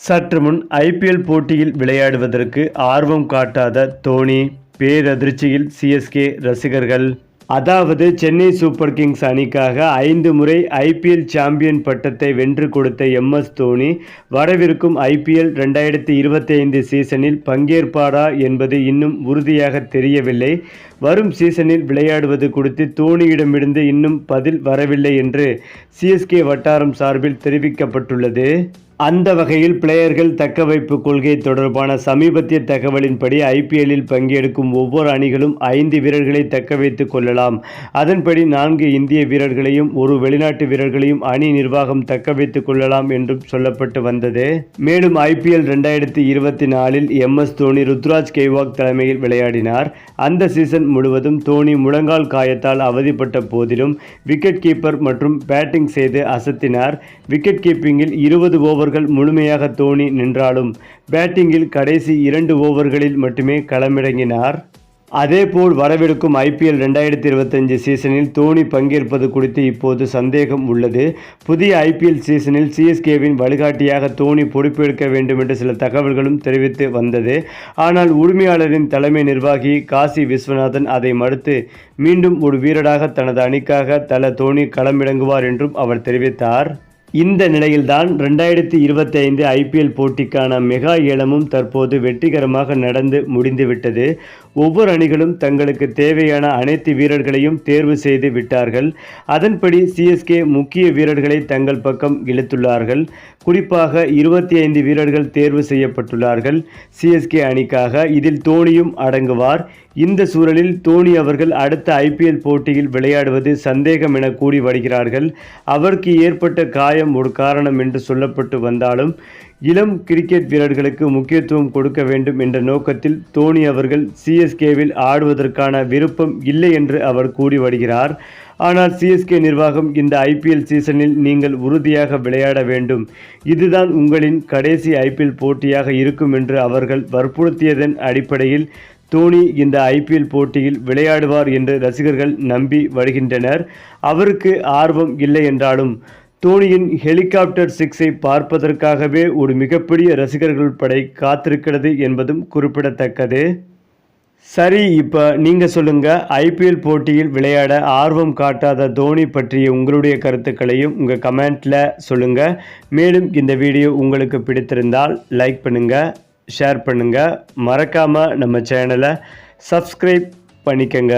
சற்று முன் ஐபிஎல் போட்டியில் விளையாடுவதற்கு ஆர்வம் காட்டாத தோனி பேரதிர்ச்சியில் சிஎஸ்கே ரசிகர்கள். அதாவது சென்னை சூப்பர் கிங்ஸ் அணிக்காக ஐந்து முறை ஐபிஎல் சாம்பியன் பட்டத்தை வென்று கொடுத்த எம்எஸ் தோனி வரவிருக்கும் ஐபிஎல் ரெண்டாயிரத்தி இருபத்தி ஐந்து சீசனில் பங்கேற்பாரா என்பது இன்னும் உறுதியாக தெரியவில்லை. வரும் சீசனில் விளையாடுவது குறித்து தோனியிடமிருந்து இன்னும் பதில் வரவில்லை என்று சிஎஸ்கே வட்டாரம் சார்பில் தெரிவிக்கப்பட்டுள்ளது. அந்த வகையில் பிளேயர்கள் தக்கவைப்பு கொள்கை தொடர்பான சமீபத்திய தகவலின்படி ஐபிஎல்லில் பங்கெடுக்கும் ஒவ்வொரு அணிகளும் ஐந்து வீரர்களை தக்க வைத்துக் கொள்ளலாம். அதன்படி நான்கு இந்திய வீரர்களையும் ஒரு வெளிநாட்டு வீரர்களையும் அணி நிர்வாகம் தக்க வைத்துக் கொள்ளலாம் என்றும் சொல்லப்பட்டு வந்தது. மேலும் ஐபிஎல் ரெண்டாயிரத்தி இருபத்தி நாலில் எம். எஸ். தோனி ருத்ராஜ் கெய்வாக் தலைமையில் விளையாடினார். அந்த சீசன் முழுவதும் தோனி முழங்கால் காயத்தால் அவதிப்பட்ட போதிலும் விக்கெட் கீப்பர் மற்றும் பேட்டிங் செய்து அசத்தினார். விக்கெட் கீப்பிங்கில் இருபது ஓவர் ஓவர்கள் முழுமையாக தோனி நின்றாலும் பேட்டிங்கில் கடைசி இரண்டு ஓவர்களில் மட்டுமே களமிறங்கினார். அதேபோல் வரவிருக்கும் ஐபிஎல் ரெண்டாயிரத்தி இருபத்தஞ்சு சீசனில் தோனி பங்கேற்பது குறித்து இப்போது சந்தேகம் உள்ளது. புதிய ஐபிஎல் சீசனில் சிஎஸ்கேவின் வழிகாட்டியாக தோனி பொறுப்பேற்க வேண்டும் என்று சில தகவல்களும் தெரிவித்து வந்தது. ஆனால் உரிமையாளரின் தலைமை நிர்வாகி காசி விஸ்வநாதன் அதை மறுத்து மீண்டும் ஒரு வீரராக தனது அணிக்காக தல தோனி களமிறங்குவார் என்றும் அவர் தெரிவித்தார். இந்த நிலையில்தான் ரெண்டாயிரத்தி இருபத்தி ஐந்து ஐபிஎல் போட்டிக்கான மெகா ஏலமும் தற்போது வெற்றிகரமாக நடந்து முடிந்துவிட்டது. ஒவ்வொரு அணிகளும் தங்களுக்கு தேவையான அனைத்து வீரர்களையும் தேர்வு செய்து விட்டார்கள். அதன்படி சிஎஸ்கே முக்கிய வீரர்களை தங்கள் பக்கம் இழுத்துள்ளார்கள். குறிப்பாக இருபத்தி ஐந்து வீரர்கள் தேர்வு செய்யப்பட்டுள்ளார்கள். சிஎஸ்கே அணிக்காக இதில் தோனியும் அடங்குவார். இந்த சூழலில் தோனி அவர்கள் அடுத்த ஐபிஎல் போட்டியில் விளையாடுவது சந்தேகம் என கூறி வருகிறார்கள். அவருக்கு ஏற்பட்ட காயம் ஒரு காரணம் என்று சொல்லப்பட்டு வந்தாலும் இளம் கிரிக்கெட் வீரர்களுக்கு முக்கியத்துவம் கொடுக்க வேண்டும் என்ற நோக்கத்தில் தோனி அவர்கள் சிஎஸ்கேவில் ஆடுவதற்கான விருப்பம் இல்லை என்று அவர் கூறி வருகிறார். ஆனால் சிஎஸ்கே நிர்வாகம் இந்த ஐபிஎல் சீசனில் நீங்கள் உறுதியாக விளையாட வேண்டும். இதுதான் உங்களின் கடைசி ஐபிஎல் போட்டியாக இருக்கும் என்று அவர்கள் வற்புறுத்தியதன் அடிப்படையில் தோனி இந்த ஐபிஎல் போட்டியில் விளையாடுவார் என்று ரசிகர்கள் நம்பி வருகின்றனர். அவருக்கு ஆர்வம் இல்லை என்றாலும் தோனியின் ஹெலிகாப்டர் சிக்ஸை பார்ப்பதற்காகவே ஒரு மிகப்பெரிய ரசிகர்கள் படை காத்திருக்கிறது என்பதும் குறிப்பிடத்தக்கது. சரி இப்போ நீங்கள் சொல்லுங்கள் ஐபிஎல் போட்டியில் விளையாட ஆர்வம் காட்டாத தோனி பற்றிய உங்களுடைய கருத்துக்களையும் உங்கள் கமெண்ட்டில் சொல்லுங்கள் மேலும் இந்த வீடியோ உங்களுக்கு பிடித்திருந்தால் லைக் பண்ணுங்கள் ஷேர் பண்ணுங்கள் மறக்காமல் நம்ம சேனலை சப்ஸ்கிரைப் பண்ணிக்கங்க.